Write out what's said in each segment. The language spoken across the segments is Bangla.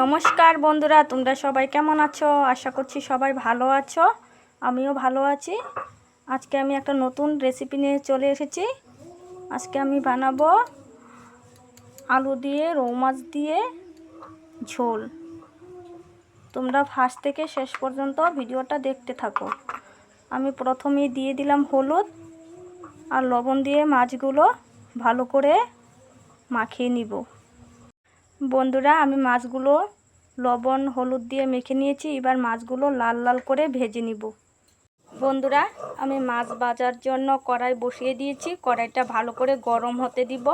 নমস্কার বন্ধুরা, তোমরা সবাই কেমন আছো? আশা করছি সবাই ভালো আছো। আমিও ভালো আছি। আজকে আমি একটা নতুন রেসিপি নিয়ে চলে এসেছি। আজকে আমি বানাবো আলু দিয়ে, রৌ মাছ দিয়ে ঝোল। তোমরা ফার্স্ট থেকে শেষ পর্যন্ত ভিডিওটা দেখতে থাকো। আমি প্রথমেই দিয়ে দিলাম হলুদ আর লবণ দিয়ে মাছগুলো ভালো করে মাখিয়ে নিব। বন্ধুরা, আমি মাছগুলো লবণ, হলুদ দিয়ে মেখে নিয়েছি। এবার মাছগুলো লাল লাল করে ভেজে নিব। বন্ধুরা, আমি মাছ ভাজার জন্য কড়াই বসিয়ে দিয়েছি। কড়াইটা ভালো করে গরম হতে দিব।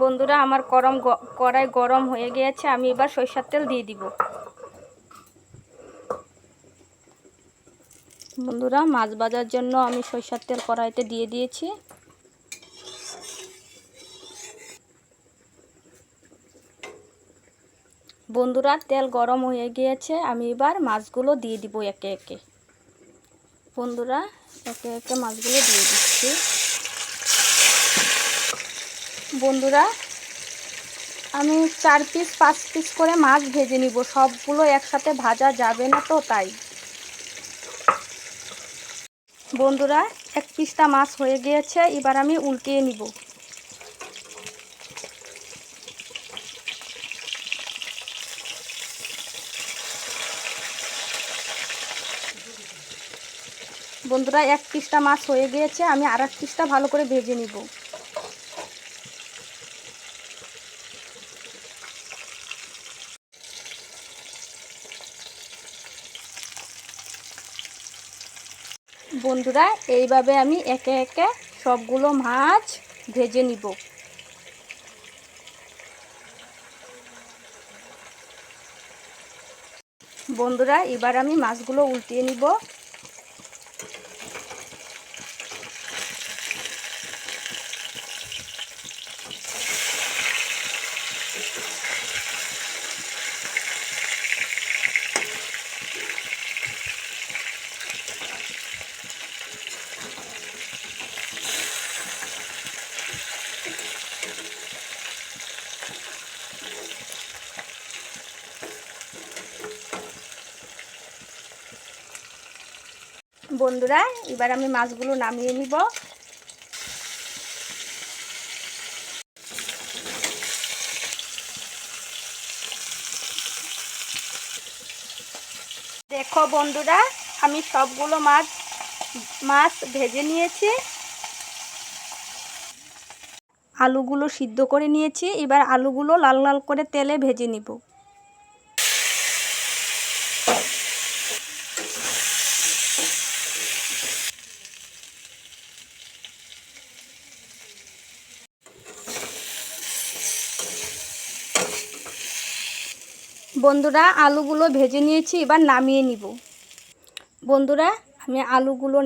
বন্ধুরা, আমার গরম কড়াই গরম হয়ে গিয়েছে। আমি এবার সরিষার তেল দিয়ে দিব। বন্ধুরা, মাছ ভাজার জন্য আমি সরিষার তেল কড়াইতে দিয়ে দিয়েছি। বন্ধুরা, তেল গরম হয়ে গিয়েছে, আমি এবার মাছগুলো দিয়ে দিব একে একে। বন্ধুরা, একে একে মাছগুলো দিয়ে দিচ্ছি। বন্ধুরা, আমি চার পিস পাঁচ পিস করে মাছ ভেজে নিব, সবগুলো একসাথে ভাজা যাবে না তো, তাই। বন্ধুরা, এক পিসটা মাছ হয়ে গিয়েছে, এবার আমি উল্টিয়ে নিব। বন্ধুরা, এক পিসটা মাছ হয়ে গিয়েছে, আমি আর এক পিসটা ভালো করে ভেজে নিব। বন্ধুরা, এইভাবে আমি একে একে সবগুলো মাছ ভেজে নিব। বন্ধুরা, এবার আমি মাছগুলো উল্টিয়ে নিব। বন্ধুরা, এবার আমি মাছগুলো নামিয়ে নিব। দেখো বন্ধুরা, আমি সবগুলো মাছ মাছ ভেজে নিয়েছি। আলুগুলো সিদ্ধ করে নিয়েছি। এবার আলুগুলো লাল লাল করে তেলে ভেজে নিব। বন্ধুরা, আলুগুলো ভেজে নিয়েছি, এবার নামিয়ে নিব। বন্ধুরা, আমি আলুগুলো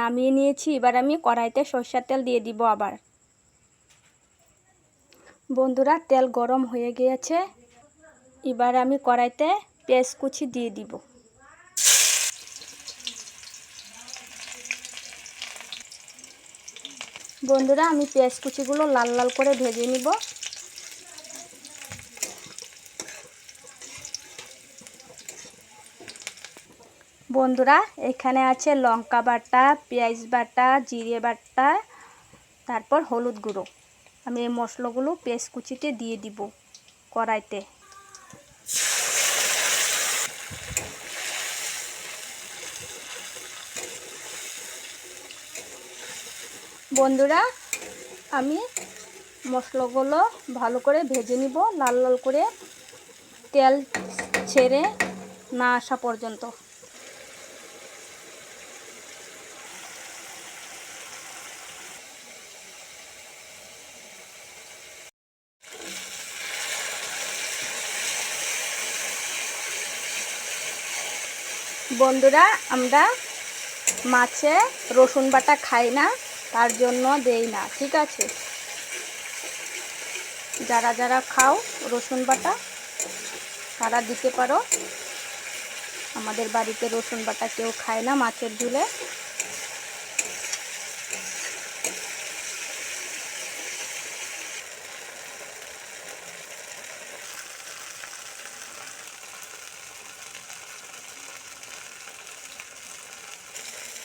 নামিয়ে নিয়েছি, এবার আমি কড়াইতে সর্ষার তেল দিয়ে দিব আবার। বন্ধুরা, তেল গরম হয়ে গিয়েছে, এবার আমি কড়াইতে পেঁয়াজ কুচি দিয়ে দিব। বন্ধুরা, আমি পেঁয়াজ কুচিগুলো লাল লাল করে ভেজে নিব। বন্ধুরা, এখানে আছে লঙ্কা বাটা, পেঁয়াজ বাটা, জিরে বাটা, তারপর হলুদ গুঁড়ো। আমি এই মশলাগুলো পেস্ট কুচিতে দিয়ে দিব কড়াইতে। বন্ধুরা, আমি মশলাগুলো ভালো করে ভেজে নিব, লাল লাল করে তেল ছেড়ে না আসা পর্যন্ত। বন্ধুরা, আমরা মাছে রসুন বাটা খাই না, তার জন্য দেই না, ঠিক আছে? যারা যারা খাও রসুন বাটা, তারা দিতে পারো। আমাদের বাড়িতে রসুন বাটা কেউ খায় না মাছের ঝুলে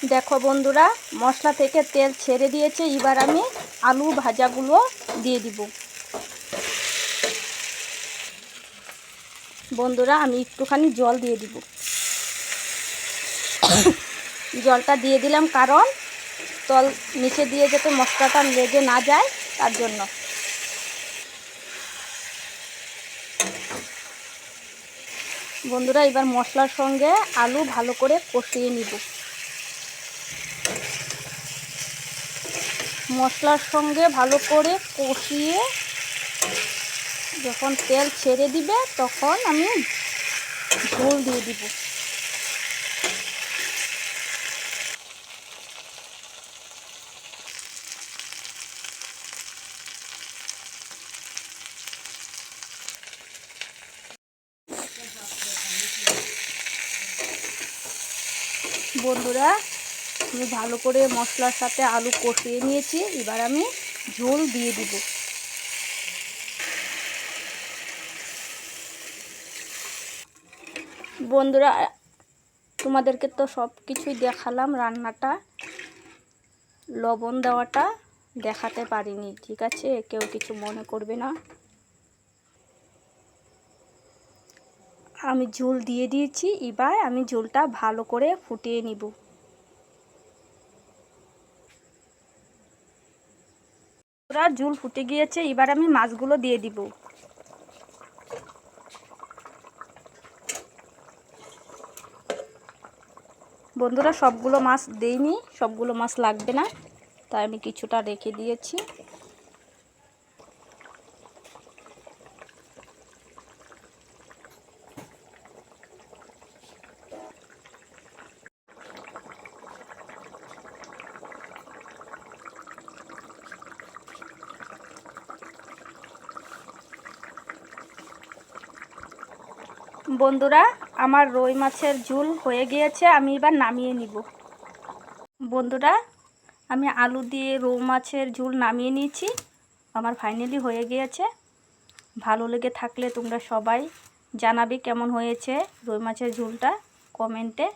দেখো বন্ধুরা, মশলা থেকে তেল ছেড়ে দিয়েছে, এবার আমি আলু ভাজাগুলো দিয়ে দিব। বন্ধুরা, আমি একটুখানি জল দিয়ে দিব। জলটা দিয়ে দিলাম কারণ তল নিচে দিয়ে যাতে মশলাটা লেগে না যায়, তার জন্য। বন্ধুরা, এবার মশলার সঙ্গে আলু ভালো করে কষিয়ে নিব। মশলার সঙ্গে ভালো করে কষিয়ে যখন তেল ছেড়ে দিবে, তখন আমি ঝোল দিয়ে দিব। বন্ধুরা আমি ভালো করে মশলার সাথে আলু কষিয়ে নিয়েছি। এবার আমি ঝোল দিয়ে দিব। বন্ধুরা, তোমাদেরকে তো সব কিছুই দেখালাম, রান্নাটা, লবণ দেওয়াটা দেখাতে পারিনি, ঠিক আছে? কেউ কিছু মনে করবে না। আমি ঝোল দিয়ে দিয়েছি, এবার আমি ঝোলটা ভালো করে ফুটিয়ে নিব। পুরা ঝুল ফুটে গিয়েছে, এবার আমি মাছগুলো দিয়ে দিব। বন্ধুরা, সবগুলো মাছ দেইনি, সবগুলো মাছ লাগবে না, তাই আমি কিছুটা রেখে দিয়েছি। বন্ধুরা, আমার রুই মাছের ঝুল হয়ে গিয়েছে, আমি এবার নামিয়ে নিব। বন্ধুরা, আমি আলু দিয়ে রৌ মাছের ঝুল নামিয়ে নিয়েছি, আমার ফাইনালি হয়ে গিয়েছে। ভালো লেগে থাকলে তোমরা সবাই জানাবে কেমন হয়েছে রুই মাছের ঝুলটা কমেন্টে।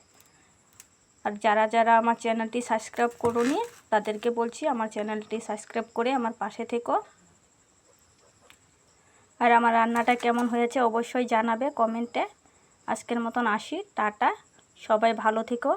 আর যারা যারা আমার চ্যানেলটি সাবস্ক্রাইব করোনি, তাদেরকে বলছি আমার চ্যানেলটি সাবস্ক্রাইব করে আমার পাশে থেকো। আর আমার রান্নাটা কেমন হয়েছে অবশ্যই জানাবে কমেন্টে। আজকের মতন আসি, টাটা। সবাই ভালো থেকো।